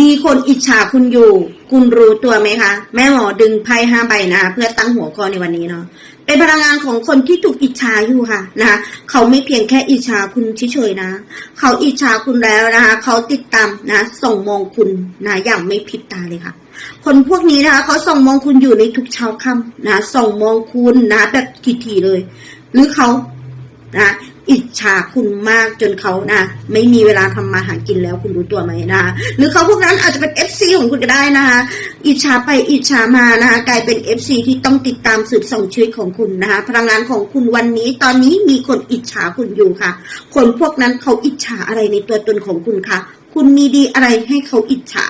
มีคนอิจฉาคุณอยู่ คุณรู้ตัวไหมคะ แม่หมอดึงไพ่ห้าใบนะคะเพื่อตั้งหัวข้อในวันนี้เนาะเป็นพลังงานของคนที่ถูกอิจฉาอยู่ค่ะนะคะเขาไม่เพียงแค่อิจฉาคุณเฉยๆนะ เขาอิจฉาคุณแล้วนะคะ เขาติดตามนะ ส่งมองคุณนะอย่างไม่ผิดตาเลยค่ะ คนพวกนี้นะคะ เขาส่งมองคุณอยู่ในทุกเช้าค่ำนะส่งมองคุณนะแบบทีๆเลย หรือเขานะ อิจฉาคุณมากจนเขานะไม่มีเวลาทำมาหากินแล้วคุณรู้ตัวไหมนะคะหรือเขาพวกนั้นอาจจะเป็น FC ของคุณก็ได้นะคะอิจฉาไปอิจฉามานะคะกลายเป็น FC ที่ต้องติดตามสืบส่องชีวิตของคุณนะคะพลังงานของคุณวันนี้ ตอนนี้มีคนอิจฉาคุณอยู่ค่ะ คนพวกนั้นเขาอิจฉาอะไรในตัวตนของคุณคะคุณมีดีอะไรให้เขาอิจฉา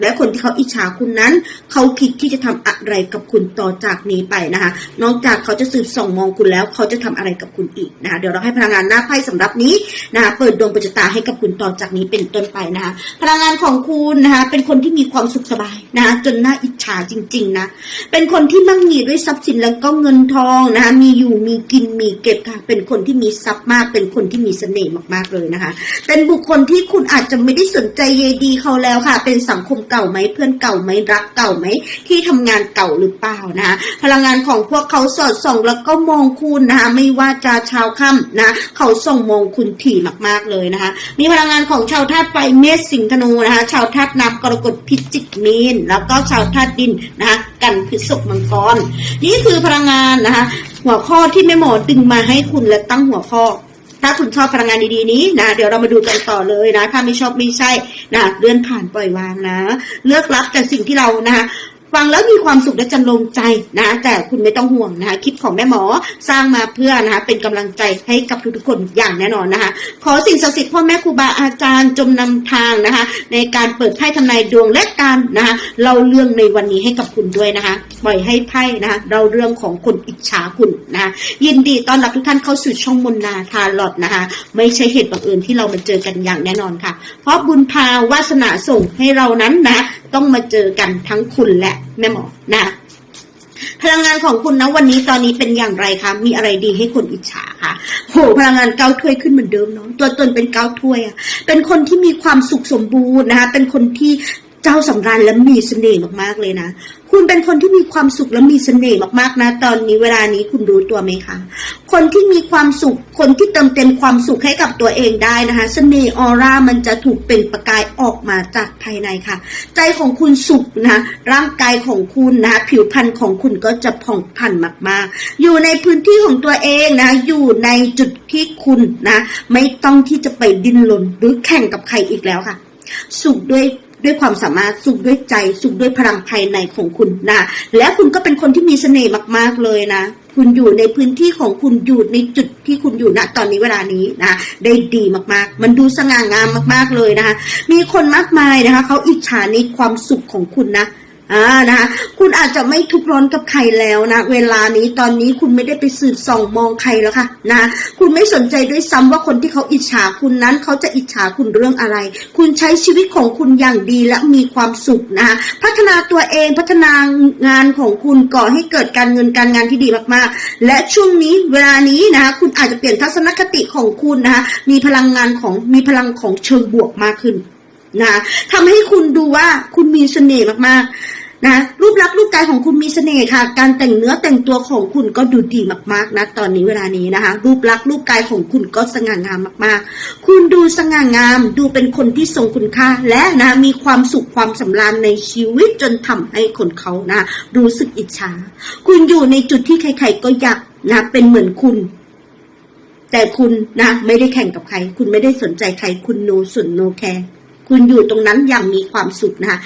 และคนที่เขาอิจฉาคุณนั้น เขาคิดที่จะทำอะไรกับคุณต่อจากนี้ไปนะคะ นอกจากเขาจะสืบส่องมองคุณแล้ว เขาจะทำอะไรกับคุณอีกนะคะเดี๋ยวเราให้พลังงานหน้าไพ่สำหรับนี้นะคะเปิดดวงปัจจตาให้กับคุณต่อจากนี้เป็นต้นไปนะคะพลังงานของคุณนะคะเป็นคนที่มีความสุขสบายนะคะจนน่าอิจฉาจริง ๆนะเป็นคนที่มั่งมีด้วยทรัพย์สินแล้วก็เงินทองนะคะมีอยู่มีกินมีเก็บค่ะ เป็นคนที่มีทรัพย์มาก เป็นคนที่มีเสน่ห์มากๆเลยนะคะ เป็นบุคคลที่คุณอาจจะไม่ได้สนใจเยดีเขาแล้วค่ะ เป็นสังคมเก่าไหมเพื่อนเก่าไหมรักเก่าไหมที่ทำงานเก่าหรือเปล่านะพลังงานของพวกเขาสอดส่องแล้วก็มองคุณนะคะไม่ว่าจะเช้าค่ำนะเขาส่องมองคุณถี่มากๆเลยนะคะมีพลังงานของชาวธาตุไฟเมษสิงห์ธนูนะคะชาวธาตุน้ำกรกฎพิจิกมีน แล้วก็ชาวธาตุดินนะคะกันพฤษภมังกร นี่คือพลังงานนะคะหัวข้อที่แม่หมอดึงมาให้คุณและตั้งหัวข้อ ถ้าคุณชอบพลังงานดีๆนี้นะ เดี๋ยวเรามาดูกันต่อเลยนะ ถ้าไม่ชอบไม่ใช่นะเลื่อนผ่านปล่อยวางนะ เลือกรับแต่สิ่งที่เรานะคะ ฟังแล้วมีความสุขและจันลงใจนะแต่คุณไม่ต้องห่วงนะคะคลิปของแม่หมอสร้างมาเพื่อนะคะเป็นกำลังใจให้กับทุกๆคนอย่างแน่นอนนะคะ ขอสิ่งศักดิ์สิทธิ์พ่อแม่ครูบาอาจารย์จงนำทางนะคะ ในการเปิดไพ่ทำนายดวงและการนะคะเล่าเรื่องในวันนี้ให้กับคุณด้วยนะคะปล่อยให้ไพ่นะคะเล่าเรื่องของคนอิจฉาคุณนะคะยินดีต้อนรับทุกท่านเข้าสู่ช่องมนนาทาลอดนะคะ ไม่ใช่เหตุบังเอิญที่เรามาเจอกันอย่างแน่นอนค่ะ เพราะบุญพาวาสนาส่งให้เรานั้นนะ ต้องมาเจอกันทั้งคุณและแม่หมอนะพลังงานของคุณนะวันนี้ตอนนี้เป็นอย่างไรคะ มีอะไรดีให้คนอิจฉาคะโหพลังงานเก้าถ้วยขึ้นเหมือนเดิมเนาะตัวตนเป็นเก้าถ้วยอะเป็นคนที่มีความสุขสมบูรณ์นะคะเป็นคนที่ เจ้าสำราญและมีเสน่ห์มากๆเลยนะคุณเป็นคนที่มีความสุขและมีเสน่ห์มากๆนะ ตอนนี้เวลานี้คุณรู้ตัวไหมคะคนที่มีความสุข คนที่เติมเต็มความสุขให้กับตัวเองได้นะคะเสน่ห์ออร่ามันจะถูกเป็นประกายออกมาจากภายในค่ะ ใจของคุณสุขนะ ร่างกายของคุณนะผิวพรรณของคุณก็จะผ่องพรรณมากๆ อยู่ในพื้นที่ของตัวเองนะ อยู่ในจุดที่คุณนะ ไม่ต้องที่จะไปดิ้นรนหรือแข่งกับใครอีกแล้วค่ะ สุขด้วย ด้วยความสามารถสุขด้วยใจ สุขด้วยพลังภายในของคุณนะและคุณก็เป็นคนที่มีเสน่ห์มาก ๆ เลยนะคุณอยู่ในพื้นที่ของคุณอยู่ในจุดที่คุณอยู่ณตอนนี้เวลานี้นะได้ดีมากๆ มันดูสง่างามมากๆเลยนะคะมีคนมากมายนะคะเขาอิจฉาในความสุขของคุณนะ อ่านะคะคุณอาจจะไม่ทุกข์ร้อนกับใครแล้วนะ เวลานี้ตอนนี้คุณไม่ได้ไปสืบส่องมองใครแล้วค่ะนะ คุณไม่สนใจด้วยซ้ำว่าคนที่เขาอิจฉาคุณนั้นเขาจะอิจฉาคุณเรื่องอะไร คุณใช้ชีวิตของคุณอย่างดีและมีความสุขนะคะพัฒนาตัวเองพัฒนางานของคุณก่อให้เกิดการเงินการงานที่ดีมากๆ และช่วงนี้เวลานี้นะคะคุณอาจจะเปลี่ยนทัศนคติของคุณนะคะมีพลังงานของมีพลังของเชิงบวกมากขึ้น นะทำให้คุณดูว่าคุณมีเสน่ห์มากๆ นะ รูปลักษณ์รูปกายของคุณมีเสน่ห์ค่ะ การแต่งเนื้อแต่งตัวของคุณก็ดูดีมากๆนะตอนนี้เวลานี้นะคะ รูปลักษณ์รูปกายของคุณก็สง่างามมากๆ คุณดูสง่างาม ดูเป็นคนที่ทรงคุณค่า และนะมีความสุขความสำราญในชีวิตจนทำให้คนเขานะ รู้สึกอิจฉา คุณอยู่ในจุดที่ใคร ๆ ก็อยากนะเป็นเหมือนคุณแต่คุณนะไม่ได้แข่งกับใคร คุณไม่ได้สนใจใคร คุณโนส่วนโนแคร์ คุณอยู่ตรงนั้นอย่างมีความสุขนะคะ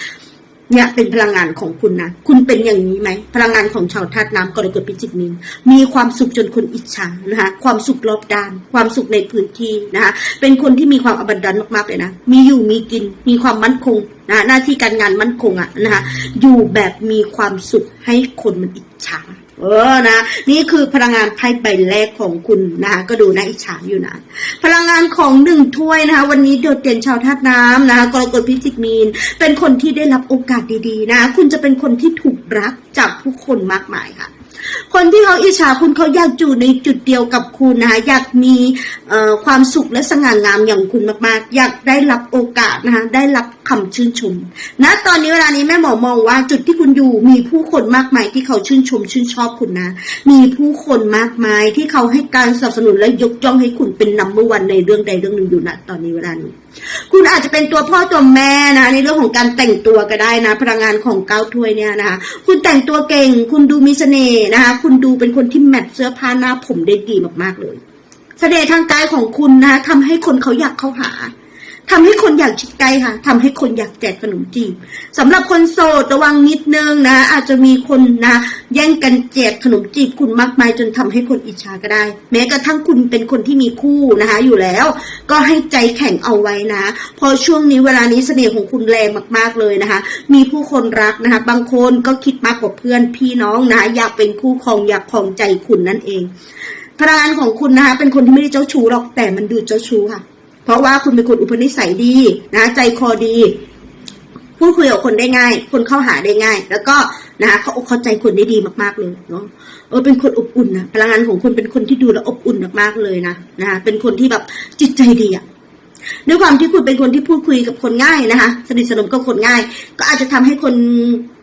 เนี่ยเป็นพลังงานของคุณนะ คุณเป็นอย่างนี้ไหม พลังงานของชาวธาตุน้ำกรกฎพิจิกมีนมีความสุขจนคนอิจฉานะคะ ความสุขรอบด้าน ความสุขในพื้นที่นะคะ เป็นคนที่มีความอบันดันมากๆเลยนะ มีอยู่มีกิน มีความมั่นคงนะหน้าที่การงานมั่นคงอะนะคะ อยู่แบบมีความสุขให้คนมันอิจฉา เออนะ นี่คือพลังงานไพ่ใบแรกของคุณนะคะก็ดูนะอิจฉาอยู่นะ พลังงานของหนึ่งถ้วยนะคะ วันนี้โดดเด่นชาวธาตุน้ำนะคะกรกฎพิจิกมีน เป็นคนที่ได้รับโอกาสดีๆนะ คุณจะเป็นคนที่ถูกรักจากผู้คนมากมายค่ะ คนที่เขาอิจฉาคุณเขาอยากอยู่ในจุดเดียวกับคุณนะคะอยากมีความสุขและสง่างามอย่างคุณมากๆ อยากได้รับโอกาสนะคะได้รับคำชื่นชมณตอนนี้เวลานี้แม่หมอมองว่าจุดที่คุณอยู่มีผู้คนมากมายที่เขาชื่นชมชื่นชอบคุณนะ มีผู้คนมากมายที่เขาให้การสนับสนุนและยกย่องให้คุณเป็นนัมเบอร์วันในเรื่องใดเรื่องหนึ่งอยู่ณตอนนี้เวลานี้คุณอาจจะเป็นตัวพ่อตัวแม่นะในเรื่องของการแต่งตัวก็ได้นะ พลังงานของเก้าถ้วยเนี่ยนะคะ คุณแต่งตัวเก่ง คุณดูมีเสน่ห์นะคะ คุณดูเป็นคนที่แมทเสื้อผ้าหน้าผมได้ดีมากๆเลย เสน่ห์ทางกายของคุณนะคะทำให้คนเขาอยากเข้าหา ทำให้คนอยากชิดใกล้ค่ะทำให้คนอยากแจกขนมจีบสำหรับคนโสดระวังนิดนึงนะ อาจจะมีคนนะ แย่งกันแจกขนมจีบคุณมากมายจนทำให้คนอิจฉาก็ได้ แม้กระทั่งคุณเป็นคนที่มีคู่นะคะ อยู่แล้ว ก็ให้ใจแข็งเอาไว้นะ พอช่วงนี้เวลานี้เสน่ห์ของคุณแรงมากๆเลยนะคะ มีผู้คนรักนะคะ บางคนก็คิดมากกว่าเพื่อนพี่น้องนะะอยากเป็นคู่ครองอยากครองใจคุณนั่นเองพลังงานของคุณนะคะเป็นคนที่ไม่ได้เจ้าชู้หรอกแต่มันดูเจ้าชู้ค่ะ เพราะว่าคุณเป็นคนอุปนิสัยดีนะใจคอดี พูดคุยกับคนได้ง่าย คนเข้าหาได้ง่าย แล้วก็นะคะเขาเข้าใจคนได้ดีมากๆเลยเนาะเออเป็นคนอบอุ่นนะพลังงานของคุณเป็นคนที่ดูแลอบอุ่นมากๆเลยนะนะคะเป็นคนที่แบบจิตใจดีอะด้วยความที่คุณเป็นคนที่พูดคุยกับคนง่ายนะคะ สนิทสนมกับคนง่าย ก็อาจจะทำให้คน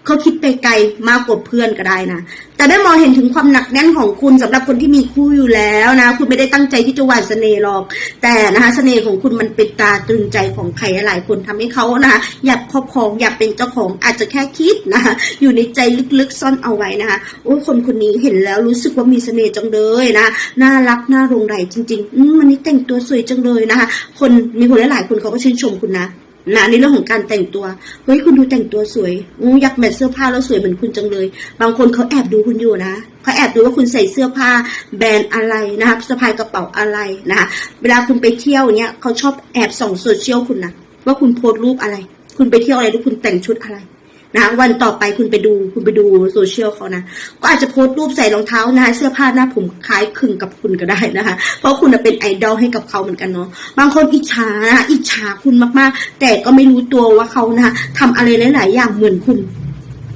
เขาคิดไปไกลมากกว่าเพื่อนก็ได้นะ แต่ได้มองเห็นถึงความหนักแน่นของคุณสำหรับคนที่มีคู่อยู่แล้วนะ คุณไม่ได้ตั้งใจที่จะหวานเสน่ห์หรอก แต่นะคะเสน่ห์ของคุณมันเป็นตาตรึงใจของใครหลายคนทำให้เขานะคะอยากครอบครองอยากเป็นเจ้าของอาจจะแค่คิดนะคะอยู่ในใจลึกๆซ่อนเอาไว้นะคะโอ้ยคนคนนี้เห็นแล้วรู้สึกว่ามีเสน่ห์จังเลยนะน่ารักน่ารงไหลจริงๆอืมวันนี้แต่งตัวสวยจังเลยนะคะคนมีคนหลายๆคนเขาก็ชื่นชมคุณนะ นะในเรื่องของการแต่งตัวเฮ้ยคุณดูแต่งตัวสวยอือยากแมทเสื้อผ้าแล้วสวยเหมือนคุณจังเลย บางคนเขาแอบดูคุณอยู่นะเขาแอบดูว่าคุณใส่เสื้อผ้าแบรนด์อะไรนะคะสะพายกระเป๋าอะไรนะคะเวลาคุณไปเที่ยวเนี้ยเขาชอบแอบส่องโซเชียลคุณนะว่าคุณโพสต์รูปอะไร คุณไปเที่ยวอะไรหรือคุณแต่งชุดอะไร นะวันต่อไปคุณไปดูคุณไปดูโซเชียลเขานะ ก็อาจจะโพสต์รูปใส่รองเท้านะคะเสื้อผ้าหน้าผมคล้ายคลึงกับคุณก็ได้นะคะ เพราะคุณเป็นไอดอลให้กับเขาเหมือนกันเนาะบางคนอิจฉานะอิจฉาคุณมากๆ แต่ก็ไม่รู้ตัวว่าเขานะคะทำอะไรหลาย ๆ อย่างเหมือนคุณ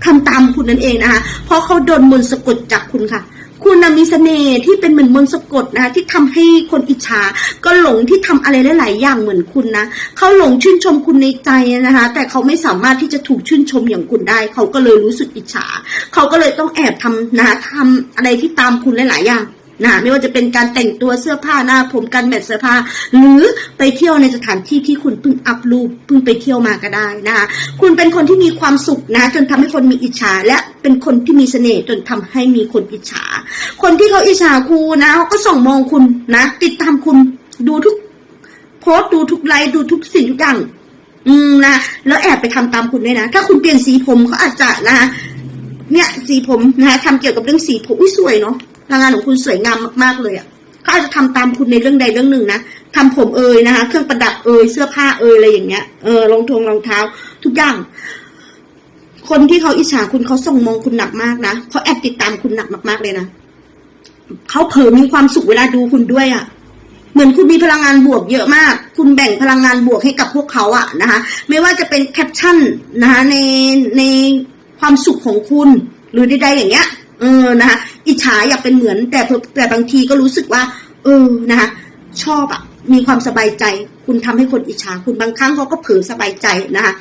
ทำตามคุณนั่นเองนะคะเพราะเขาโดนมนต์สะกดจากคุณค่ะ คุณนะมีเสน่ห์ที่เป็นเหมือนมนต์สะกดนะคะที่ทำให้คนอิจฉาก็หลงที่ทำอะไรหลาย ๆ อย่างเหมือนคุณนะเขาหลงชื่นชมคุณในใจนะคะ แต่เขาไม่สามารถที่จะถูกชื่นชมอย่างคุณได้ เขาก็เลยรู้สึกอิจฉาเขาก็เลยต้องแอบทำนะทำอะไรที่ตามคุณหลาย ๆ อย่าง นะไม่ว่าจะเป็นการแต่งตัวเสื้อผ้าหน้าผมการแมทเสื้อผ้า หรือไปเที่ยวในสถานที่ที่คุณเพิ่งอัพรูปเพิ่งไปเที่ยวมาก็ได้นะคะคุณเป็นคนที่มีความสุขนะจนทำให้คนมีอิจฉา และเป็นคนที่มีเสน่ห์จนทำให้มีคนอิจฉา คนที่เขาอิจฉาคุณนะเขาก็ส่องมองคุณนะ ติดตามคุณดูทุกโพสต์ดูทุกไลค์ดูทุกสิ่งทุกอย่างอืมนะแล้วแอบไปทำตามคุณด้วยนะ ถ้าคุณเปลี่ยนสีผมเขาอาจจะนะเนี่ยสีผมนะคะทำเกี่ยวกับเรื่องสีผมอุ้ยสวยเนาะ พลังงานของคุณสวยงามมากๆเลยอะเขาอาจจะทำตามคุณในเรื่องใดเรื่องหนึ่งนะทำผมเอ่ยนะคะ เครื่องประดับเอ่ยเสื้อผ้าเอ่ยอะไรอย่างเงี้ยเออรองทงรองเท้า ทุกอย่าง คนที่เขาอิจฉาคุณเขาส่งมองคุณหนักมากนะเขาแอบติดตามคุณหนักมากๆเลยนะเขาเผลอมีความสุขเวลาดูคุณด้วยอะ่ะเหมือนคุณมีพลังงานบวกเยอะมาก คุณแบ่งพลังงานบวกให้กับพวกเขาอะนะคะ ไม่ว่าจะเป็นแคปชั่นนะคะในในความสุขของคุณ หรือใดๆอย่างเงี้ย เออนะคะ อิจฉาอยากเป็นเหมือน แต่แต่บางทีก็รู้สึกว่า เออนะคะชอบอะมีความสบายใจ คุณทำให้คนอิจฉาคุณบางครั้งเขาก็เผลอสบายใจนะคะ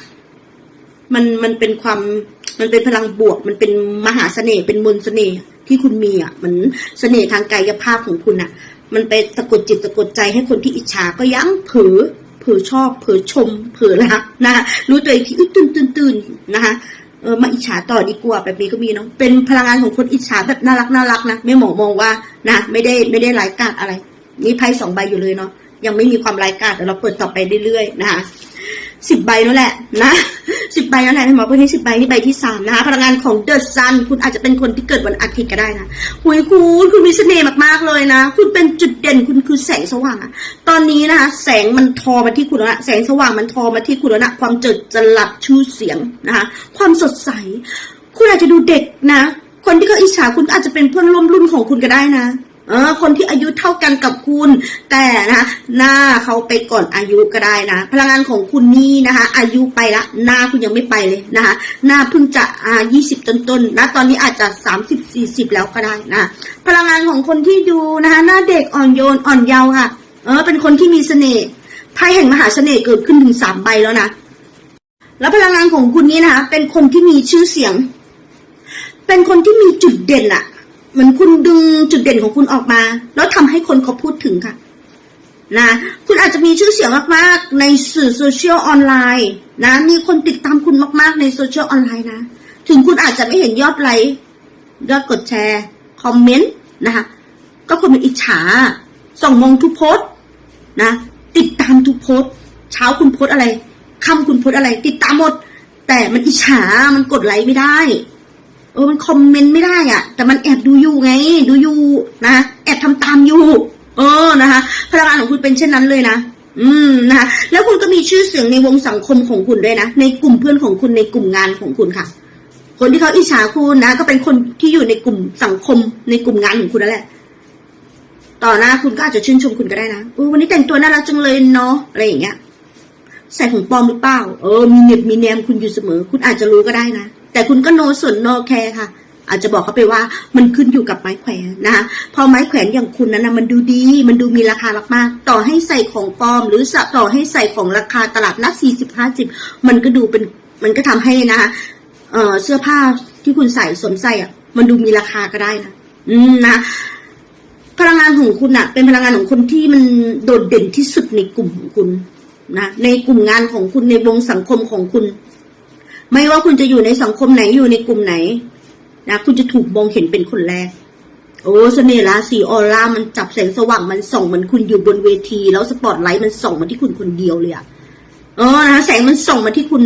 มันมันเป็นความมันเป็นพลังบวก มันเป็นมหาเสน่ห์เป็นมนเสน่ห์ที่คุณมีอะเหมือนเสน่ห์ทางกายภาพของคุณอะ มันไปสะกดจิตสะกดใจให้คนที่อิจฉาก็ยังเผลอเผลอชอบเผลอชมเผลอรักนะคะรู้ตัวอีกทีตื่นตื่นตื่นนะคะ เออมาอิจฉาต่อดีกว่าแบบนี้ก็มีเนาะเป็นพลังงานของคนอิจฉาแบบน่ารักน่ารักนะไม่หมอมองว่านะไม่ได้ไม่ได้ร้ายกาจอะไร นี่ไพ่สองใบอยู่เลยเนาะยังไม่มีความร้ายกาจเดี๋ยวเราเปิดต่อไปเรื่อยๆนะคะ สิบใบนั่นแหละนะสิบใบนั่นแหละให้หมอเพื่อนที่สิบใบนี่ใบที่สามนะคะพลังงานของเดอะซันคุณอาจจะเป็นคนที่เกิดวันอาทิตย์ก็ได้นะหุยคุณคุณมีเสน่ห์มากๆเลยนะ คุณเป็นจุดเด่นคุณคือแสงสว่างอะตอนนี้นะคะแสงมันทอมาที่คุณแล้วนะแสงสว่างมันทอมาที่คุณแล้วนะความเจิดจรัสชื่อเสียงนะคะความสดใส คุณอาจจะดูเด็กนะ คนที่เขาอิจฉาคุณอาจจะเป็นเพื่อนร่วมรุ่นของคุณก็ได้นะ เออคนที่อายุเท่ากันกับคุณ แต่นะหน้าเขาไปก่อนอายุก็ได้นะพลังงานของคุณนี่นะคะ อายุไปละหน้าคุณยังไม่ไปเลยนะคะ หน้าเพิ่งจะอ่ายี่สิบต้นๆนะตอนนี้อาจจะสามสิบสี่สิบแล้วก็ได้นะพลังงานของคนที่ดูนะคะหน้าเด็กอ่อนโยนอ่อนเยาว์ค่ะ เออเป็นคนที่มีเสน่ห์ไพ่แห่งมหาเสน่ห์เกิดขึ้นถึงสามใบแล้วนะแล้วพลังงานของคุณนี้นะคะเป็นคนที่มีชื่อเสียง เป็นคนที่มีจุดเด่นอะ เหมือนคุณดึงจุดเด่นของคุณออกมา แล้วทำให้คนเขาพูดถึงค่ะนะคุณอาจจะมีชื่อเสียงมากๆ ในสื่อโซเชียลออนไลน์นะมีคนติดตามคุณมากๆในโซเชียลออนไลน์นะ ถึงคุณอาจจะไม่เห็นยอดไลค์ยอดกดแชร์ คอมเมนต์นะคะก็คนเป็นอิจฉาส่องมองทุกโพส์นะ ติดตามทุกโพส์เช้าคุณโพสอะไรค่ำคุณโพสอะไร ติดตามหมด แต่มันอิจฉามันกดไลค์ไม่ได้ ออมันคอมเมนต์ไม่ได้อะแต่มันแอบดูอยู่ไง ดูอยู่นะแอบทำตามอยู่เออนะคะ พลังงานของคุณเป็นเช่นนั้นเลยนะอืมนะคะแล้วคุณก็มีชื่อเสียงในวงสังคมของคุณด้วยนะในกลุ่มเพื่อนของคุณในกลุ่มงานของคุณค่ะ คนที่เขาอิจฉาคุณนะ ก็เป็นคนที่อยู่ในกลุ่มสังคมในกลุ่มงานของคุณนั่นแหละ ต่อหน้าคุณก็อาจจะชื่นชมคุณก็ได้นะอวันนี้แต่งตัวน่ารักจังเลยเนาะอะไรอย่างเงี้ยใส่ของปลอมหรือเปล่า เออ มีเน็บมีแนมคุณอยู่เสมอ คุณอาจจะรู้ก็ได้นะ แต่คุณก็โนส่วนโนแคร์ค่ะ อาจจะบอกเขาไปว่ามันขึ้นอยู่กับไม้แขวนนะคะพอไม้แขวนอย่างคุณนั้นนะมันดูดี มันดูมีราคามากๆต่อให้ใส่ของปลอม หรือต่อให้ใส่ของราคาตลาดนัดสี่สิบห้าสิบมันก็ดูเป็นมันก็ทำให้นะคะเอ่อเสื้อผ้าที่คุณใส่สวมใส่อะ มันดูมีราคาก็ได้นะอืมนะพลังงานของคุณอะเป็นพลังงานของคนที่มันโดดเด่นที่สุดในกลุ่มของคุณนะในกลุ่มงานของคุณในวงสังคมของคุณ ไม่ว่าคุณจะอยู่ในสังคมไหนอยู่ในกลุ่มไหนนะคุณจะถูกมองเห็นเป็นคนแรก โอ้เสน่ห์ราศีออร่ามันจับแสงสว่างมันส่องเหมือนคุณอยู่บนเวที แล้วสปอตไลท์มันส่องมาที่คุณคนเดียวเลยอะเออนะแสงมันส่องมาที่คุณ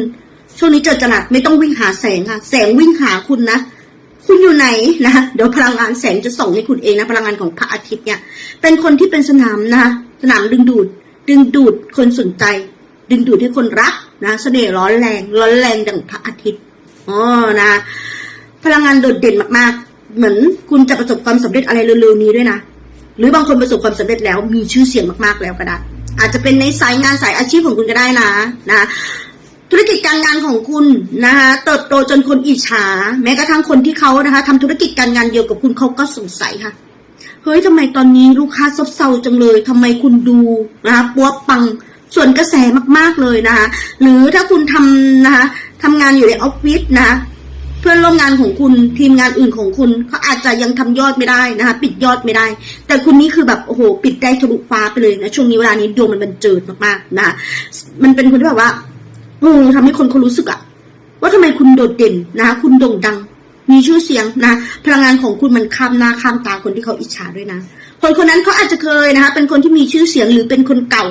ช่วงนี้เจอจรัสไม่ต้องวิ่งหาแสงค่ะ แสงวิ่งหาคุณนะคุณอยู่ไหนนะเดี๋ยวพลังงานแสงจะส่องให้คุณเองนะพลังงานของพระอาทิตย์เนี่ย เป็นคนที่เป็นสนามนะ สนามดึงดูด ดึงดูดคนสนใจ ดึงดูดให้คนรัก นะเสน่ห์ร้อนแรง ร้อนแรงดังพระอาทิตย์อ๋อนะ พลังงานโดดเด่นมากๆ เหมือนคุณจะประสบความสำเร็จอะไรเร็วๆนี้ด้วยนะหรือบางคนประสบความสำเร็จแล้วมีชื่อเสียงมากๆแล้วก็ได้อาจจะเป็นในสายงานสายอาชีพของคุณก็ได้นะนะ ธุรกิจการงานของคุณนะคะเติบโตจนคนอิจฉา แม้กระทั่งคนที่เขานะคะทำธุรกิจการงานเดียวกับคุณเขาก็สงสัยค่ะเฮ้ยทำไมตอนนี้ลูกค้าซบเซาจังเลยทำไมคุณดูนะคะปัวปัง ส่วนกระแสมากๆเลยนะคะหรือถ้าคุณทำนะคะทำงานอยู่ในออฟฟิศนะเพื่อนร่วมงานของคุณทีมงานอื่นของคุณเขาอาจจะยังทำยอดไม่ได้นะคะ ปิดยอดไม่ได้ แต่คุณนี่คือแบบโอ้โห ปิดได้ทะลุฟ้าไปเลยนะช่วงนี้เวลานี้ดวงมันบันเจิดมากๆนะคะมันเป็นคนที่แบบว่าโอ้ทำให้คนเขารู้สึกอะว่าทำไมคุณโดดเด่นนะคะคุณโด่งดัง มีชื่อเสียงนะ พลังงานของคุณมันข้ามหน้าข้ามตาคนที่เขาอิจฉาด้วยนะ คนคนนั้นเขาอาจจะเคยนะคะ เป็นคนที่มีชื่อเสียงหรือเป็นคนเก่า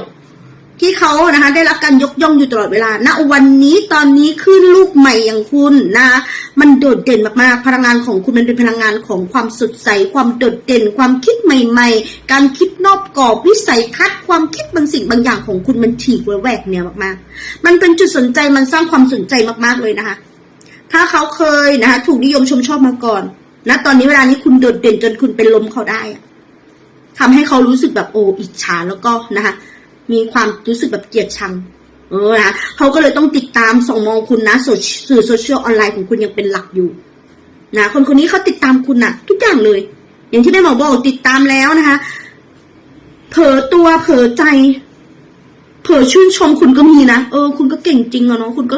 ที่เขานะคะได้รับการยกย่องอยู่ตลอดเวลาณวันนี้ตอนนี้ขึ้นลูกใหม่อย่างคุณนะคะมันโดดเด่นมากๆพลังงานของคุณมันเป็นพลังงานของความสดใส ความโดดเด่น ความคิดใหม่ ๆ การคิดนอกกรอบวิสัยทัศน์ความคิดบางสิ่งบางอย่างของคุณมันฉีกแหวกแนวมากๆ มันเป็นจุดสนใจมันสร้างความสนใจมากๆเลยนะคะ ถ้าเขาเคยนะคะถูกนิยมชมชอบมาก่อนนะตอนนี้เวลานี้คุณโดดเด่นจนคุณเป็นลมเขาได้อะทำให้เขารู้สึกแบบโอ้อิจฉาแล้วก็นะคะ มีความรู้สึกแบบเกลียดชัง เออนะเขาก็เลยต้องติดตามส่องมองคุณนะสื่อโซเชียลออนไลน์ของคุณยังเป็นหลักอยู่นะคนคนนี้เขาติดตามคุณนะทุกอย่างเลย อย่างที่แม่หมอบอกติดตามแล้วนะคะเผลอตัวเผลอใจ เผลอชื่นชมคุณก็มีนะเออ คุณก็เก่งจริงอะเนาะคุณก็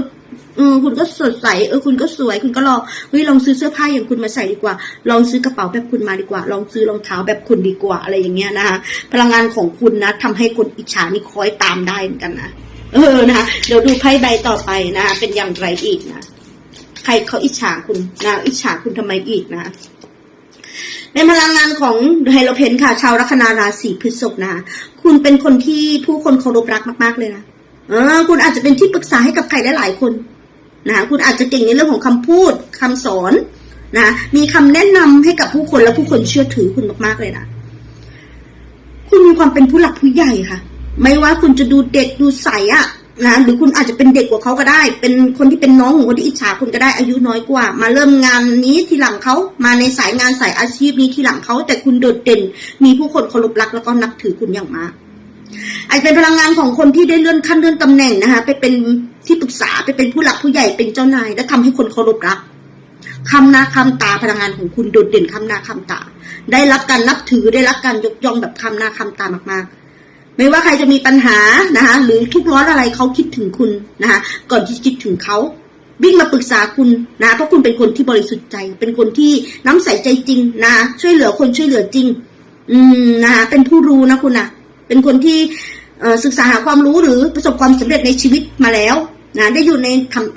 ออคุณก็สดใสเออคุณก็สวย คุณก็ลองเฮ้ยลองซื้อเสื้อผ้าอย่างคุณมาใส่ดีกว่า ลองซื้อกระเป๋าแบบคุณมาดีกว่า ลองซื้อรองเท้าแบบคุณดีกว่าอะไรอย่างเงี้ยนะคะพลังงานของคุณนะทำให้คนอิจฉานี่คอยตามได้เหมือนกันนะเออนะคะเดี๋ยวดูไพ่ใบต่อไปนะคะเป็นอย่างไรอีกนะใครเขาอิจฉาคุณนะอิจฉาคุณทำไมอีกนะในพลังงานของไฮโลเพนค่ะ ชาวลัคนาราศีพฤษภนะคะคุณเป็นคนที่ผู้คนเคารพรักมาก ๆเลยนะเออคุณอาจจะเป็นที่ปรึกษาให้กับใครหลายๆคน นะคุณอาจจะเก่งในเรื่องของคำพูดคำสอนนะมีคำแนะนำให้กับผู้คนและผู้คนเชื่อถือคุณมากๆเลยนะคุณมีความเป็นผู้หลักผู้ใหญ่ค่ะ ไม่ว่าคุณจะดูเด็กดูใสอะนะหรือคุณอาจจะเป็นเด็กกว่าเขาก็ได้ เป็นคนที่เป็นน้องของคนที่อิจฉาคุณก็ได้อายุน้อยกว่า มาเริ่มงานนี้ทีหลังเขามาในสายงานสายอาชีพนี้ทีหลังเขาแต่คุณโดดเด่น มีผู้คนเคารพรักแล้วก็นับถือคุณอย่างมากอาจจะเป็นพลังงานของคนที่ได้เลื่อนขั้นเลื่อนตำแหน่งนะคะไปเป็น ที่ปรึกษาไปเป็นผู้หลักผู้ใหญ่เป็นเจ้านาย และทำให้คนเคารพรักคำนาคำตาพลังงานของคุณโดดเด่นคำนาคำตา ได้รับการนับถือได้รับการยกย่องแบบคำนาคำตามากๆ ไม่ว่าใครจะมีปัญหานะคะ หรือทุกข์ร้อนอะไรเขาคิดถึงคุณนะคะ ก่อนที่จะคิดถึงเขาวิ่งมาปรึกษาคุณนะเพราะคุณเป็นคนที่บริสุทธิ์ใจ เป็นคนที่น้ำใสใจจริงนะช่วยเหลือคนช่วยเหลือจริง อืมนะคะเป็นผู้รู้นะคุณนะเป็นคนที่ศึกษาหาความรู้หรือประสบความสำเร็จในชีวิตมาแล้ว นะได้อยู่ใน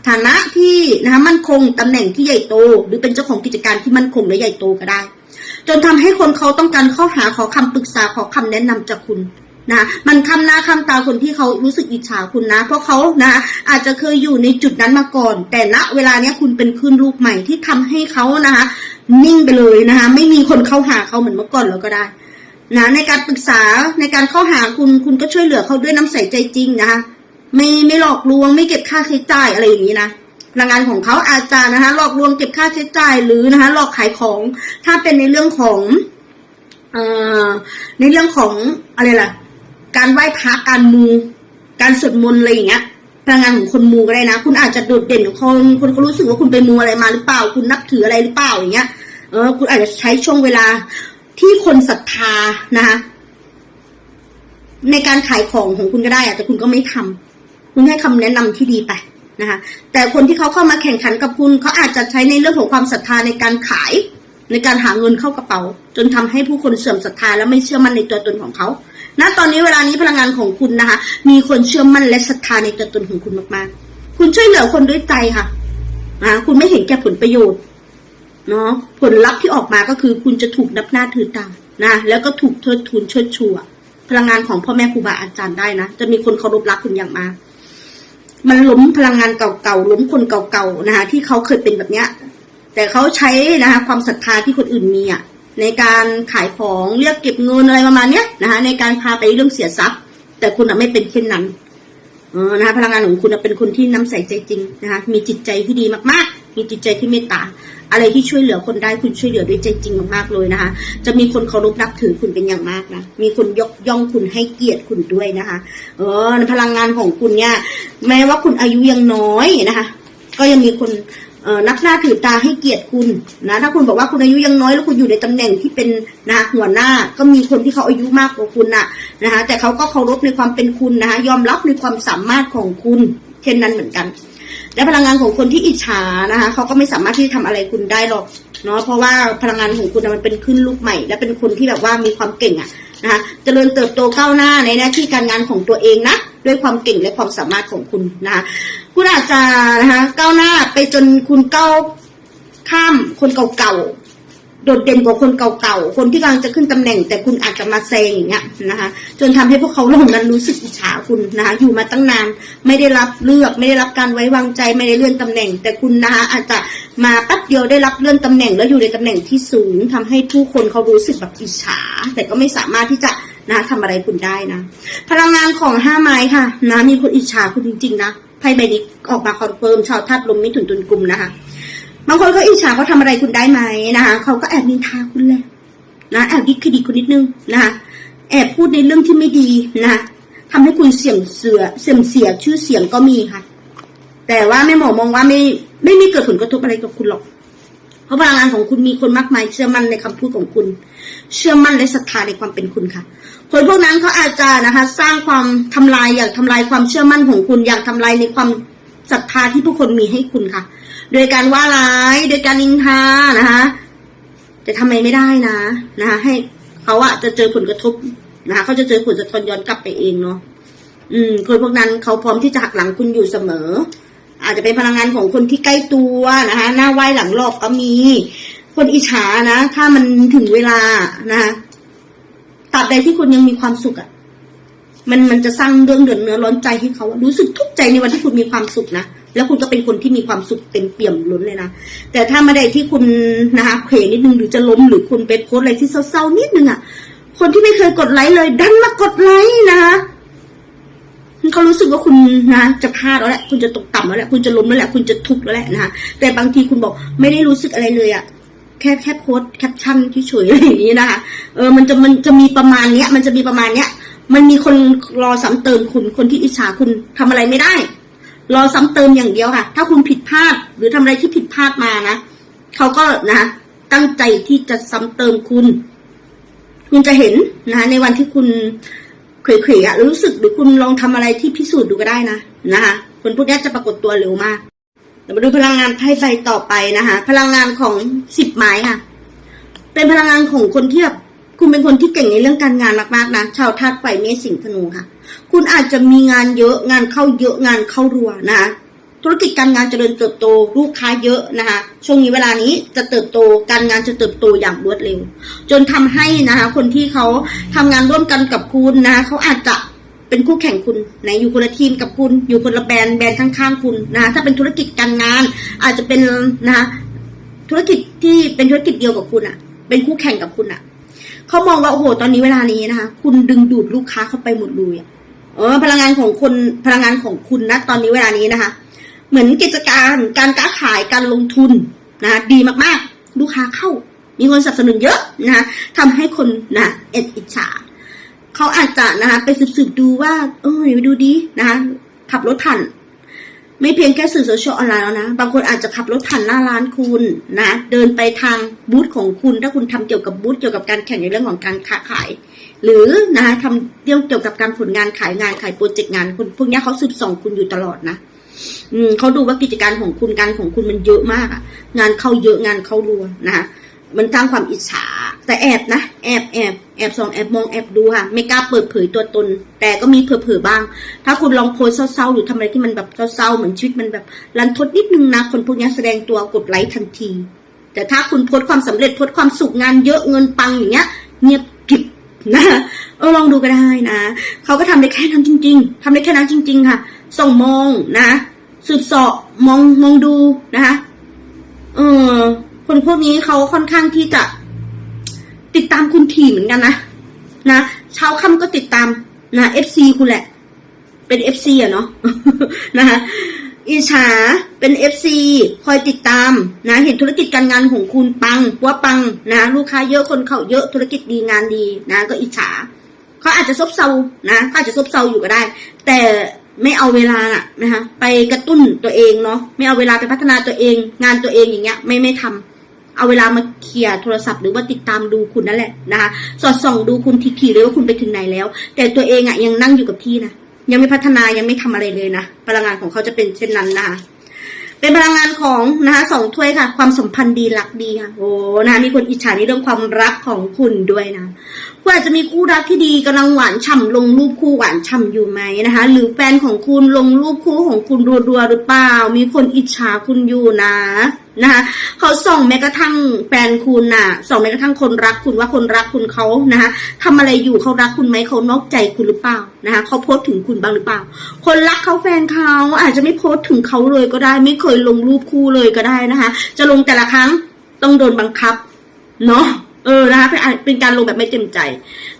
ฐานะที่นะคะมั่นคงตำแหน่งที่ใหญ่โต หรือเป็นเจ้าของกิจการที่มั่นคงและใหญ่โตก็ได้ จนทำให้คนเขาต้องการเข้าหาขอคำปรึกษาขอคำแนะนำจากคุณนะมันคำหน้าคำตาคนที่เขารู้สึกอิจฉาคุณนะ เพราะเขานะอาจจะเคยอยู่ในจุดนั้นมาก่อน แต่ณเวลาเนี้ยคุณเป็นคลื่นลูกใหม่ที่ทำให้เขานะคะ นิ่งไปเลยนะคะ ไม่มีคนเข้าหาเขาเหมือนเมื่อก่อนแล้วก็ได้นะในการปรึกษาในการเข้าหาคุณคุณก็ช่วยเหลือเขาด้วยน้ำใสใจจริงนะคะ ไม่ไม่หลอกลวงไม่เก็บค่าใช้จ่ายอะไรอย่างนี้นะพลังงานของเขาอาจจะนะคะหลอกลวงเก็บค่าใช้จ่ายหรือนะคะหลอกขายของ ถ้าเป็นในเรื่องของเอ่อในเรื่องของอะไรล่ะ การไหว้พระการมู การสวดมนต์อะไรอย่างเงี้ยพลังงานของคนมูก็ได้นะ คุณอาจจะโดดเด่นของคนคนเขารู้สึกว่าคุณไปมูอะไรมาหรือเปล่า คุณนับถืออะไรหรือเปล่าอย่างเงี้ยเออคุณอาจจะใช้ช่วงเวลาที่คนศรัทธานะคะในการขายของของคุณก็ได้อะแต่คุณก็ไม่ทำ คุณให้คำแนะนำที่ดีไปนะคะแต่คนที่เขาเข้ามาแข่งขันกับคุณเขาอาจจะใช้ในเรื่องของความศรัทธาในการขายในการหาเงินเข้ากระเป๋า จนทำให้ผู้คนเสื่อมศรัทธาและไม่เชื่อมั่นในตัวตนของเขาณตอนนี้เวลานี้พลังงานของคุณนะคะ มีคนเชื่อมั่นและศรัทธาในตัวตนของคุณมากๆ คุณช่วยเหลือคนด้วยใจค่ะนะคุณไม่เห็นแก่ผลประโยชน์เนาะผลลัพธ์ที่ออกมาก็คือคุณจะถูกนับหน้าถือตานะ แล้วก็ถูกเทิดทูนเชิดชูอะพลังงานของพ่อแม่ครูบาอาจารย์ได้นะ จะมีคนเคารพรักคุณอย่างมาก มันล้มพลังงานเก่าๆล้มคนเก่าๆนะคะ ที่เขาเคยเป็นแบบเนี้ย แต่เขาใช้นะคะความศรัทธาที่คนอื่นมีอะในการขายของเรียกเก็บเงินอะไรประมาณเนี้ยนะคะในการพาไปเรื่องเสียทรัพย์ แต่คุณอะไม่เป็นเช่นนั้นเออนะคะพลังงานของคุณเป็นคนที่น้ำใสใจจริงนะคะมีจิตใจที่ดีมากๆ มีจิตใจที่เมตตา อะไรที่ช่วยเหลือคนได้คุณช่วยเหลือด้วยใจจริงมากๆเลยนะคะ จะมีคนเคารพนับถือคุณเป็นอย่างมากนะ มีคนยกย่องคุณให้เกียรติคุณด้วยนะคะ เออพลังงานของคุณเนี่ย แม้ว่าคุณอายุยังน้อยนะคะ ก็ยังมีคนนับหน้าถือตาให้เกียรติคุณนะถ้าคุณบอกว่าคุณอายุยังน้อยแล้วคุณอยู่ในตำแหน่งที่เป็นนะหัวหน้าก็มีคนที่เขาอายุมากกว่าคุณน่ะนะคะแต่เขาก็เคารพในความเป็นคุณนะคะยอมรับในความสามารถของคุณ เช่นนั้นเหมือนกัน และพลังงานของคนที่อิจฉานะคะเขาก็ไม่สามารถที่จะทำอะไรคุณได้หรอกเนาะเพราะว่าพลังงานของคุณมันเป็นขึ้นลูกใหม่ และเป็นคนที่แบบว่ามีความเก่งอะนะคะเจริญเติบโตก้าวหน้าในหน้าที่การงานของตัวเองนะด้วยความเก่งและความสามารถของคุณนะคะคุณอาจจะนะคะก้าวหน้าไปจนคุณก้าวข้ามคนเก่าๆ โดดเด่นกว่าคนเก่าๆ คนที่กำลังจะขึ้นตำแหน่ง แต่คุณอาจจะมาแซงอย่างเงี้ยนะคะ จนทำให้พวกเขาเหล่านั้นรู้สึกอิจฉาคุณนะคะ อยู่มาตั้งนานไม่ได้รับเลือก ไม่ได้รับการไว้วางใจไม่ได้เลื่อนตำแหน่ง แต่คุณนะคะอาจจะมาแป๊บเดียวได้รับเลื่อนตำแหน่งแล้วอยู่ในตำแหน่งที่สูงทำให้ผู้คนเขารู้สึกแบบอิจฉา แต่ก็ไม่สามารถที่จะนะทำอะไรคุณได้นะ พลังงานของห้าไม้ค่ะนะมีคนอิจฉาคุณจริง ๆ นะไพ่ใบนี้ออกมาคอนเฟิร์มชาวธาตุลมมิถุนตุลกุมนะคะ บางคนก็อิจฉาเขาทำอะไรคุณได้ไหมนะคะเขาก็แอบนินทาคุณแหละนะแอบดิคดีคุณนิดนึงนะคะแอบพูดในเรื่องที่ไม่ดีนะคะทำให้คุณเสี่ยงเสือเสื่อมเสียชื่อเสียงก็มีค่ะ แต่ว่าแม่หมอมองว่าไม่ไม่มีเกิดผลกระทบอะไรกับคุณหรอก เพราะพลังงานของคุณมีคนมากมาย เชื่อมั่นในคำพูดของคุณ เชื่อมั่นและศรัทธาในความเป็นคุณค่ะ คนพวกนั้นเขาอาจจะนะคะ สร้างความทำลายอยากทำลายความเชื่อมั่นของคุณอยากทำลายในความ ศรัทธาที่ผู้คนมีให้คุณค่ะ โดยการว่าร้ายโดยการนินทานะคะแต่ทำไมไม่ได้นะนะคะ ให้เขาอะจะเจอผลกระทบนะคะเขาจะเจอผลสะท้อนย้อนกลับไปเองเนาะอืมคนพวกนั้นเขาพร้อมที่จะหักหลังคุณอยู่เสมอ อาจจะเป็นพลังงานของคนที่ใกล้ตัวนะคะหน้าไหวหลังหลอกก็มี คนอิจฉานะ ถ้ามันถึงเวลานะคะตราบใดที่คุณยังมีความสุขอะ มันมันจะสร้างเรื่องเดือดเนื้อร้อนใจให้เขารู้สึกทุกข์ใจในวันที่คุณมีความสุขนะแล้วคุณก็เป็นคนที่มีความสุขเต็มเปี่ยมล้นเลยนะแต่ถ้าไม่ได้ที่คุณนะคะเขวนิดนึงหรือจะล้มหรือคุณไปโพสอะไรที่เศร้าๆนิดนึงอะคนที่ไม่เคยกดไลค์เลย ดันมากดไลค์นะคะเขารู้สึกว่าคุณนะจะพลาดแล้วแหละ คุณจะตกต่ำแล้วแหละคุณจะล้มแล้วแหละคุณจะทุกข์แล้วแหละนะคะแต่บางทีคุณบอกไม่ได้รู้สึกอะไรเลยอะแค่แค่โพสแคปชั่นที่เฉยอะไรอย่างนี้นะคะเออมันจะมันจะมีประมาณเนี้ย มันจะมีประมาณเนี้ย มันมีคนรอซ้ำเติมคุณคนที่อิจฉาคุณทำอะไรไม่ได้ รอซ้ำเติมอย่างเดียวค่ะ ถ้าคุณผิดพลาดหรือทำอะไรที่ผิดพลาดมานะเขาก็นะตั้งใจที่จะซ้ำเติมคุณ คุณจะเห็นนะในวันที่คุณเขยๆอะรู้สึกหรือคุณลองทำอะไรที่พิสูจน์ดูก็ได้นะนะคะคนพวกนี้จะปรากฏตัวเร็วมากเดี๋ยวมาดูพลังงานไพ่ใบต่อไปนะคะพลังงานของสิบไม้ค่ะ เป็นพลังงานของคนที่แบบ คุณเป็นคนที่เก่งในเรื่องการงานมากๆนะชาวธาตุไฟเมษสิงห์ธนูค่ะ คุณอาจจะมีงานเยอะงานเข้าเยอะงานเข้ารัวนะคะธุรกิจการงานเจริญเติบโตลูกค้าเยอะนะคะช่วงนี้เวลานี้จะเติบโตการงานจะเติบโตอย่างรวดเร็ว จนทำให้นะคะคนที่เขาทำงานร่วมกันกับคุณนะคะเขาอาจจะเป็นคู่แข่งคุณไหนอยู่คนละทีมกับคุณ อยู่คนละแบรนด์แบรนด์ข้างๆคุณนะคะถ้าเป็นธุรกิจการงาน อาจจะเป็นนะคะธุรกิจที่เป็นธุรกิจเดียวกับคุณอะเป็นคู่แข่งกับคุณอะ เขามองว่าโอ้โหตอนนี้เวลานี้นะคะ คุณดึงดูดลูกค้าเข้าไปหมดเลยเออ พลังงานของคนพลังงานของคุณนะตอนนี้เวลานี้นะคะ เหมือนกิจการการค้าขายการลงทุนนะะดีมากๆ ลูกค้าเข้า มีคนสนับสนุนเยอะนะคะทำให้คนนะเอ็ดอิจฉาเขาอาจจะนะคะไปสืบๆดูว่าเออไปดูดีนะคะขับรถทัน ไม่เพียงแค่สื่อโซเชียลออนไลน์แล้วนะ บางคนอาจจะขับรถผ่านหน้าร้านคุณนะ เดินไปทางบูธของคุณ ถ้าคุณทำเกี่ยวกับบูธเกี่ยวกับการแข่งในเรื่องของการค้าขาย หรือนะทำเรื่องเกี่ยวกับการผลงานขายงานขายโปรเจกต์งานคุณพวกนี้เขาสืบส่องคุณอยู่ตลอดนะ อืมเขาดูว่ากิจการของคุณการของคุณมันเยอะมากอะงานเข้าเยอะงานเข้ารัวนะคะ มันสร้างความอิจฉา แต่แอบนะ แอบแอบแอบส่องแอบมองแอบดูค่ะ ไม่กล้าเปิดเผยตัวตน แต่ก็มีเผลอๆบ้าง ถ้าคุณลองโพสเศร้าๆหรือทำอะไรที่มันแบบเศร้าๆเหมือนชีวิตมันแบบรันทดนิดนึงนะ คนพวกนี้แสดงตัวกดไลค์ทันที แต่ถ้าคุณโพสความสำเร็จโพสความสุขงานเยอะเงินปังอย่างเงี้ย เงียบกิบนะเออลองดูก็ได้นะ เขาก็ทำได้แค่นั้นจริง ๆทำได้แค่นั้นจริง ๆ ค่ะส่องมองนะสืบเสาะมองมองดูนะคะเออ คนพวกนี้เขาค่อนข้างที่จะติดตามคุณถี่เหมือนกันนะนะเช้าค่ำก็ติดตามนะเอฟซีคุณแหละ เป็นเอฟซีอะเนาะนะคะอิจฉาเป็นเอฟซีคอยติดตามนะเห็นธุรกิจการงานของคุณปังว่าปังนะลูกค้าเยอะคนเข้าเยอะธุรกิจดีงานดีนะก็อิจฉาเขาอาจจะซบเซานะเขาอาจจะซบเซาอยู่ก็ได้ แต่ไม่เอาเวลาน่ะนะคะไปกระตุ้นตัวเองเนาะไม่เอาเวลาไปพัฒนาตัวเอง งานตัวเองอย่างเงี้ย ไม่ไม่ทำ เอาเวลามาเคลียร์โทรศัพท์หรือว่าติดตามดูคุณนั่นแหละนะคะสอดส่องดูคุณทีขี่เลยว่าคุณไปถึงไหนแล้ว แต่ตัวเองอะยังนั่งอยู่กับที่นะยังไม่พัฒนายังไม่ทำอะไรเลยนะพลังงานของเขาจะเป็นเช่นนั้นนะคะเป็นพลังงานของนะคะสองถ้วยค่ะ ความสัมพันธ์ดีรักดีค่ะโอ้นะคะมีคนอิจฉาในเรื่องความรักของคุณด้วยนะ คุณอาจจะมีคู่รักที่ดีกำลังหวานฉ่ำลงรูปคู่หวานฉ่ำอยู่ไหมนะคะ หรือแฟนของคุณลงรูปคู่ของคุณรัวๆหรือเปล่า มีคนอิจฉาคุณอยู่นะนะคะเขาส่องแม้กระทั่งแฟนคุณน่ะ ส่องแม้กระทั่งคนรักคุณว่าคนรักคุณเขานะคะทำอะไรอยู่เขารักคุณไหมเขานอกใจคุณหรือเปล่านะคะเขาโพสถึงคุณบ้างหรือเปล่า คนรักเขาแฟนเขาอาจจะไม่โพสถึงเขาเลยก็ได้ ไม่เคยลงรูปคู่เลยก็ได้นะคะ จะลงแต่ละครั้งต้องโดนบังคับเนาะ เออนะคะเป็นเป็นการลงแบบไม่เต็มใจ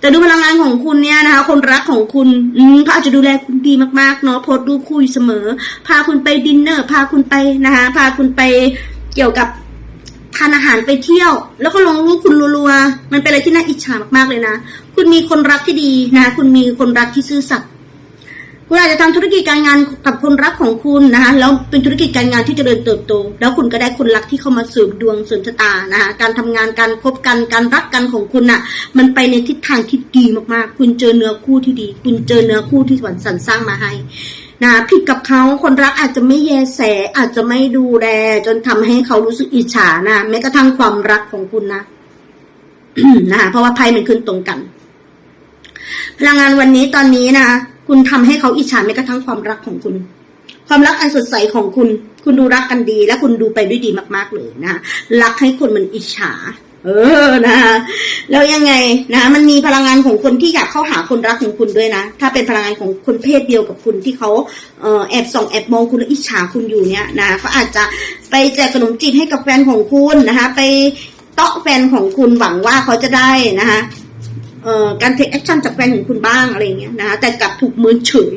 แต่ดูพลังงานของคุณเนี่ยนะคะ คนรักของคุณอืมเขาอาจจะดูแลคุณดีมากๆเนาะโพสต์รูปคู่อยู่เสมอ พาคุณไปดินเนอร์ พาคุณไปนะคะ พาคุณไปเกี่ยวกับทานอาหารไปเที่ยว แล้วก็ลงรูปคุณรัวๆมันเป็นอะไรที่น่าอิจฉามากๆเลยนะ คุณมีคนรักที่ดีนะ คุณมีคนรักที่ซื่อสัตย์ คุณอาจจะทำธุรกิจการงานกับคนรักของคุณนะคะแล้วเป็นธุรกิจการงานที่เจริญเติบโต แล้วคุณก็ได้คนรักที่เข้ามาเสริมดวงเสริมชะตานะคะการทำงานการคบกันการรักกันของคุณน่ะ มันไปในทิศทางที่ดีมากๆ คุณเจอเนื้อคู่ที่ดี คุณเจอเนื้อคู่ที่สวรรค์สรรสร้างมาให้นะผิดกับเขาคนรักอาจจะไม่แยแสอาจจะไม่ดูแล จนทำให้เขารู้สึกอิจฉานะแม้กระทั่งความรักของคุณนะนะคะเพราะว่าไพ่มันขึ้นตรงกัน พลังงานวันนี้ตอนนี้นะคะ คุณทำให้เขาอิจฉาแม้กระทั่งความรักของคุณ ความรักอันสดใสของคุณ คุณดูรักกันดี และคุณดูไปด้วยดีมากๆเลยนะรักให้คนมันอิจฉา เออนะคะแล้วยังไงนะ มันมีพลังงานของคนที่อยากเข้าหาคนรักของคุณด้วยนะ ถ้าเป็นพลังงานของคนเพศเดียวกับคุณที่เขาเออแอบส่องแอบมองคุณและอิจฉาคุณอยู่เนี่ยนะเขาอาจจะไปแจกขนมจีนให้กับแฟนของคุณนะคะ ไปเตาะแฟนของคุณหวังว่าเขาจะได้นะคะ การเทคแอคชั่นจากแฟนของคุณบ้างอะไรเงี้ยนะคะแต่กลับถูกมือเฉย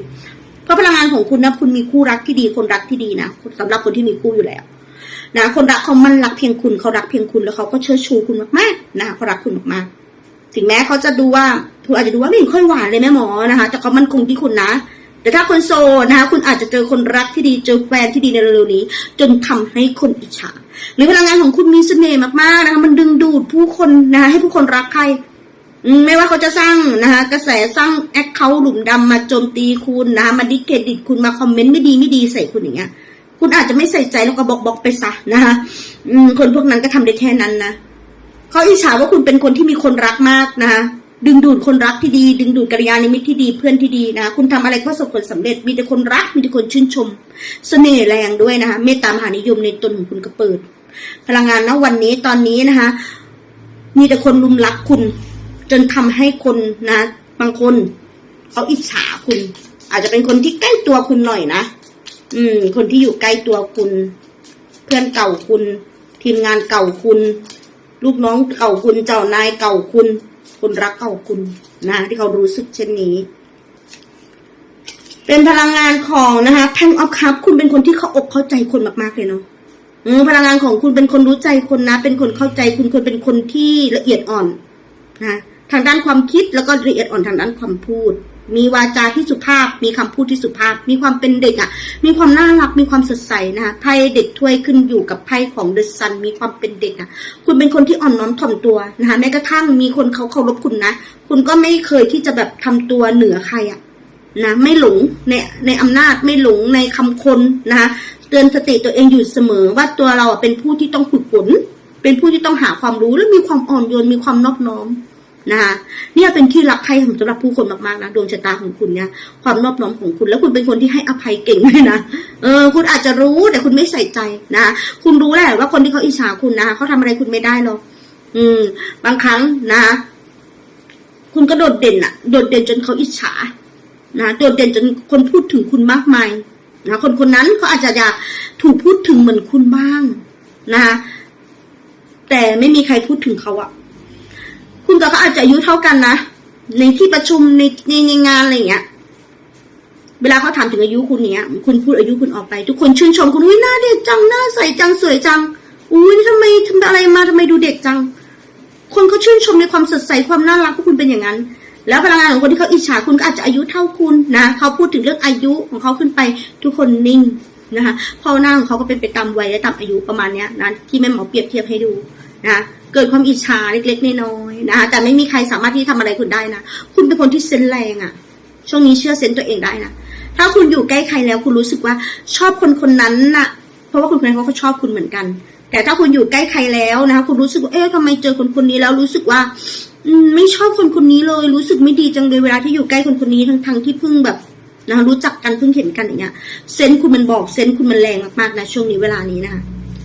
เพราะพลังงานของคุณนะคุณมีคู่รักที่ดี คนรักที่ดีนะสำหรับคนที่มีคู่อยู่แล้วนะคนรักเขามันรักเพียงคุณเขารักเพียงคุณแล้วเขาก็เชิดชูคุณมากๆนะคะเขารักคุณมากๆถึงแม้เขาจะดูว่าคุณอาจจะดูว่าไม่เห็นค่อยหวานเลยแม่หมอนะคะ แต่เขามันคงที่คุณนะแต่ถ้าคนโซนะคะคุณอาจจะเจอคนรักที่ดีเจอแฟนที่ดีในเร็วๆนี้ จนทำให้คนอิจฉาหรือพลังงานของคุณมีเสน่ห์มากๆนะคะมันดึงดูดผู้คนนะคะให้ผู้คนรักใคร ไม่ว่าเขาจะสร้างนะคะ กระแสสร้างแอคเคาท์หลุมดำมาโจมตีคุณนะคะมาดิเครดิตคุณมาคอมเมนต์ไม่ดีไม่ดีใส่คุณอย่างเงี้ย คุณอาจจะไม่ใส่ใจแล้วก็บอกบอกไปซะนะคะคนพวกนั้นก็ทำได้แค่นั้นนะเขาอิจฉาว่าคุณเป็นคนที่มีคนรักมากนะคะดึงดูดคนรักที่ดี ดึงดูดกัลยาณมิตรที่ดีเพื่อนที่ดีนะคุณทำอะไรก็ประสบผลสำเร็จมีแต่คนรักมีแต่คนชื่นชม เสน่ห์แรงด้วยนะคะเมตตามหานิยมในตนของคุณก็เปิด พลังงานนะวันนี้ตอนนี้นะคะมีแต่คนลุมรักคุณ จนทำให้คนนะ บางคนเขาอิจฉาคุณ อาจจะเป็นคนที่ใกล้ตัวคุณหน่อยนะอืม คนที่อยู่ใกล้ตัวคุณ เพื่อนเก่าคุณ ทีมงานเก่าคุณ ลูกน้องเก่าคุณเจ้านายเก่าคุณ คนรักเก่าคุณนะที่เขารู้สึกเช่นนี้ เป็นพลังงานของนะคะแพนออฟคัพคุณเป็นคนที่เขาอกเข้าใจคนมากๆเลยเนาะอืมพลังงานของคุณเป็นคนรู้ใจคนนะ เป็นคนเข้าใจคุณคนเป็นคนที่ละเอียดอ่อนนะ ทางด้านความคิดแล้วก็ละเอียดอ่อนทางด้านความพูด มีวาจาที่สุภาพ มีคำพูดที่สุภาพ มีความเป็นเด็กอะ่ะ มีความน่ารัก มีความสดใสนะคะไพ่เด็กถ้วยขึ้นอยู่กับไพ่ของเดอะซัน มีความเป็นเด็กอะ่ะ คุณเป็นคนที่อ่อนน้อมถ่อมตัวนะคะ แม้กระทั่งมีคนเขาเคารพคุณนะ คุณก็ไม่เคยที่จะแบบทำตัวเหนือใครอะ่ะนะไม่หลงในในอำนาจไม่หลงในคำคนนะคะเตือนสติตัวเองอยู่เสมอว่าตัวเราอะเป็นผู้ที่ต้องฝึกฝนเป็นผู้ที่ต้องหาความรู้และมีความอ่อนโยนมีความนอบน้อม นะคะเนี่ยเป็นที่รักใครสำหรับผู้คนมากๆนะดวงชะตาของคุณเนี่ยความนอบน้อมของคุณ แล้วคุณเป็นคนที่ให้อภัยเก่งด้วยนะเออ คุณอาจจะรู้แต่คุณไม่ใส่ใจนะคุณรู้แหละว่าคนที่เขาอิจฉาคุณนะเขาทำอะไรคุณไม่ได้หรอกอืม บางครั้งนะคุณก็โดดเด่นอะโดดเด่นจนเขาอิจฉานะโดดเด่นจนคนพูดถึงคุณมากมายนะคนคนนั้นเขาอาจจะอยากถูกพูดถึงเหมือนคุณบ้างนะแต่ไม่มีใครพูดถึงเขาอะ คุณกับเขาอาจจะอายุเท่ากันนะ ในที่ประชุมในในในงานอะไรอย่างเงี้ย เวลาเขาถามถึงอายุคุณเนี้ย คุณพูดอายุคุณออกไป ทุกคนชื่นชมคุณอุ้ยหน้าเด็กจังหน้าใสจังสวยจังอุ้ยทำไมทำอะไรมาทำไมดูเด็กจัง คนเขาชื่นชมในความสดใสความน่ารักของคุณเป็นอย่างนั้น แล้วพลังงานของคนที่เขาอิจฉาคุณก็อาจจะอายุเท่าคุณนะเขาพูดถึงเรื่องอายุของเขาขึ้นไป ทุกคนนิ่งนะคะเพอหน้าของเขาก็เป็นไปตามวัยและตามอายุประมาณเนี้ยนะที่แม่หมอเปรียบเทียบให้ดูนะ เกิดความอิจฉาเล็กๆน้อยๆนะคะแต่ไม่มีใครสามารถที่ทำอะไรคุณได้นะคุณเป็นคนที่เซนแรงอะ่ะ ช่วงนี้เชื่อเซนส์ตัวเองได้นะถ้าคุณอยู่ใกล้ใครแล้วคุณรู้สึกว่าชอบคนคนนั้นน่ะ เพราะว่าคนคนนั้นเขาก็ชอบคุณเหมือนกัน แต่ถ้าคุณอยู่ใกล้ใครแล้วนะคะคุณรู้สึกว่าเอ๊ะทำไมเจอคนคนนี้แล้วรู้สึกว่าไม่ชอบคนคนนี้เลย รู้สึกไม่ดีจังเลยเวลาที่อยู่ใกล้คนคนนี้ทั้งทั้งที่เพิ่งแบบนะคะรู้จักกันเพิ่งเห็นกันอย่างเงี้ยเซนคุณมันบอกเซนคุณมันแรงมากๆนะช่วงนี้เวลานี้นะคะ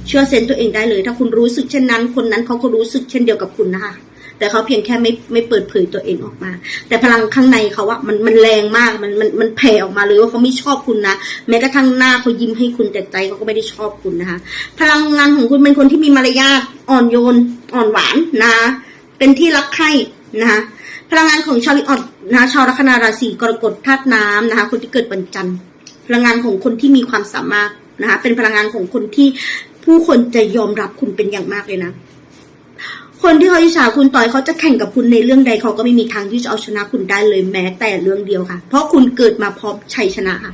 เชื่อเซนส์ตัวเองได้เลย ถ้าคุณรู้สึกเช่นนั้น คนนั้นเขาก็รู้สึกเช่นเดียวกับคุณนะคะ แต่เขาเพียงแค่ไม่ไม่เปิดเผยตัวเองออกมา แต่พลังข้างในเขาอะมันมันแรงมากมันมันมันแผ่ออกมาเลยว่าเขาไม่ชอบคุณนะแม้กระทั่งหน้าเขายิ้มให้คุณแต่ใจเขาก็ไม่ได้ชอบคุณนะคะ พลังงานของคุณเป็นคนที่มีมารยาทอ่อนโยนอ่อนหวานนะ เป็นที่รักใคร่นะคะพลังงานของชาวลิออดนะคะชาวลัคนาราศีกรกฎธาตุน้ำนะคะคนที่เกิดวันจันทร์พลังงานของคนที่มีความสามารถนะคะเป็นพลังงานของคนที่ ผู้คนจะยอมรับคุณเป็นอย่างมากเลยนะ คนที่เขาอิจฉาคุณต่อยเขาจะแข่งกับคุณในเรื่องใดเขาก็ไม่มีทางที่จะเอาชนะคุณได้เลยแม้แต่เรื่องเดียวค่ะ เพราะคุณเกิดมาพร้อมชัยชนะค่ะ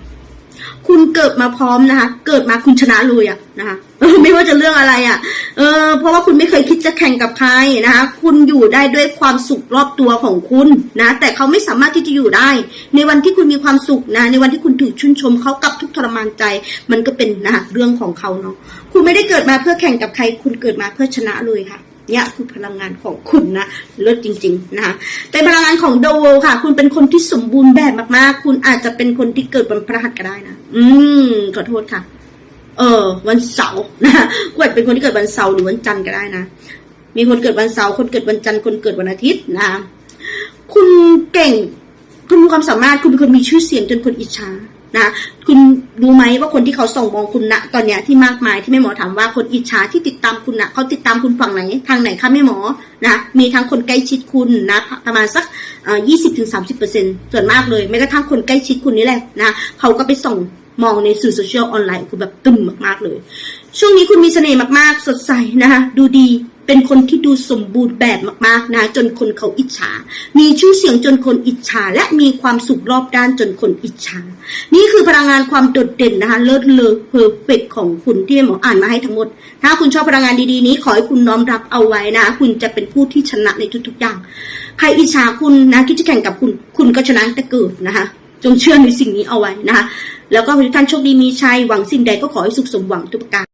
คุณเกิดมาพร้อมนะคะ เกิดมาคุณชนะเลยอะนะคะไม่ว่าจะเรื่องอะไรอะเออ เพราะว่าคุณไม่เคยคิดจะแข่งกับใครนะคะ คุณอยู่ได้ด้วยความสุขรอบตัวของคุณนะ แต่เขาไม่สามารถที่จะอยู่ได้ ในวันที่คุณมีความสุขนะ ในวันที่คุณถูกชื่นชมเขากับทุกทรมานใจ มันก็เป็นนะคะเรื่องของเขาเนาะ คุณไม่ได้เกิดมาเพื่อแข่งกับใคร คุณเกิดมาเพื่อชนะเลยค่ะ เนี่ยคือพลังงานของคุณนะเลิศจริง ๆ นะคะเป็นพลังงานของโดวค่ะ คุณเป็นคนที่สมบูรณ์แบบมากๆ คุณอาจจะเป็นคนที่เกิดวันพฤหัสก็ได้นะอืมขอโทษค่ะ เออ วันเสาร์นะคุณอาจเป็นคนที่เกิดวันเสาร์หรือวันจันทร์ก็ได้นะมีคนเกิดวันเสาร์คนเกิดวันจันทร์คนเกิดวันอาทิตย์นะคุณเก่ง คุณมีความสามารถคุณเป็นคนมีชื่อเสียงจนคนอิจฉา นะคุณรู้ไหมว่าคนที่เขาส่องมองคุณณตอนเนี้ยที่มากมายที่แม่หมอถามว่าคนอิจฉาที่ติดตามคุณนะเขาติดตามคุณฝั่งไหนทางไหนคะแม่หมอนะมีทั้งคนใกล้ชิดคุณนะประมาณสักยี่สิบถึงสามสิบเปอร์เซ็นส่วนมากเลยแม้กระทั่งคนใกล้ชิดคุณนี่แหละนะเขาก็ไปส่องมองในสื่อโซเชียลออนไลน์คุณแบบตึมมากๆเลย ช่วงนี้คุณมีเสน่ห์มากๆ สดใสนะคะดูดีเป็นคนที่ดูสมบูรณ์แบบมากๆนะจนคนเขาอิจฉา มีชื่อเสียงจนคนอิจฉา และมีความสุขรอบด้านจนคนอิจฉา นี่คือพลังงานความโดดเด่นนะคะเลิศเลอเพอร์เฟกของคุณที่หมออ่านมาให้ทั้งหมด ถ้าคุณชอบพลังงานดีๆนี้ ขอให้คุณน้อมรับเอาไว้นะ คุณจะเป็นผู้ที่ชนะในทุกๆอย่าง ใครอิจฉาคุณนะคิดจะแข่งกับคุณคุณก็ชนะแต่เกิดนะคะจงเชื่อในสิ่งนี้เอาไว้นะคะแล้วก็ทุกท่านโชคดีมีชัยหวังสิ่งใดก็ขอให้สุขสมหวังทุกประการ